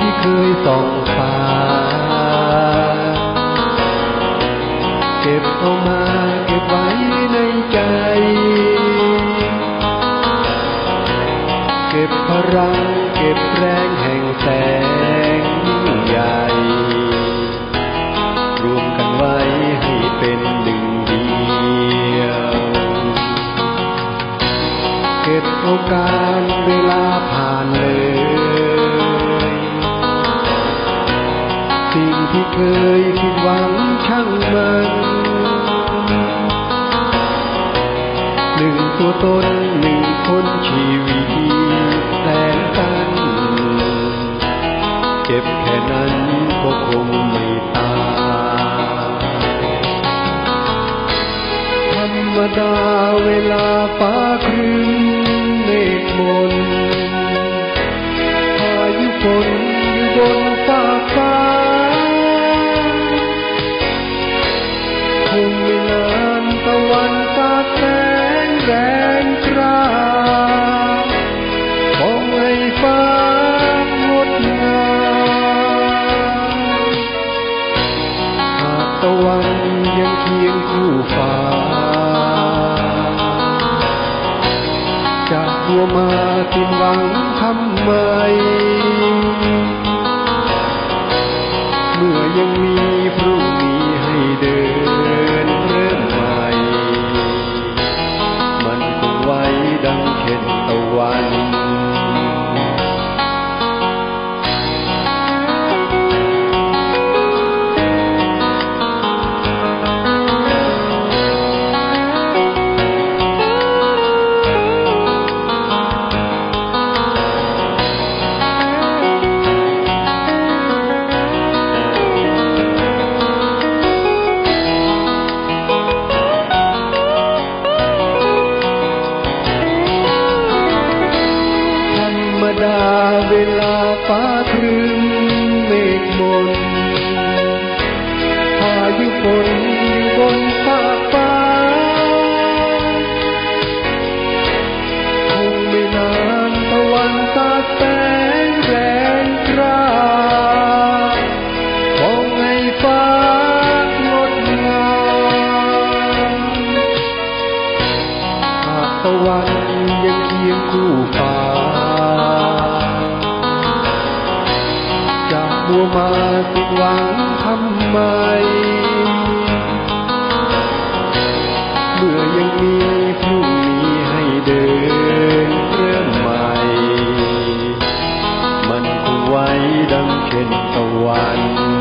ที่เคยส่องฟ้า เก็บเอามาเก็บไว้ในใจ เก็บพลังเก็บแรงแห่งแสงใหญ่ รวมกันไว้ให้เป็นหนึ่งเดียว เก็บโอกาสเวลาผ่านเลย ที่เคยคิดหวังช่างมันหนึ่งตัวตนหนึ่งคนชีวิตแสนสั้นเจ็บแค่นั้นก็คงไม่ตายธรรมดาเวลาฟ้าครึ้มเมฆมน คงไม่นานตะวันสาดแสงแรงกล้ามองให้ฟ้างดงามหากตะวันยังเคียงคู่ฟ้าจะหัวมาสิ้นหวัง ฟ้าครึ้มเมฆมนพายุฝนอยู่บนฟากฟ้าคงไม่นานตะวันสาดแสงแรงกล้ามองให้ฟ้างดงามหากตะวันยังเคียงคู่ฟ้า มัวมาสิ้นหวังทำไม เมื่อยังมีพรุ่งนี้ให้เดินเริ่มใหม่ มันคงไว้ดังเช่นตะวัน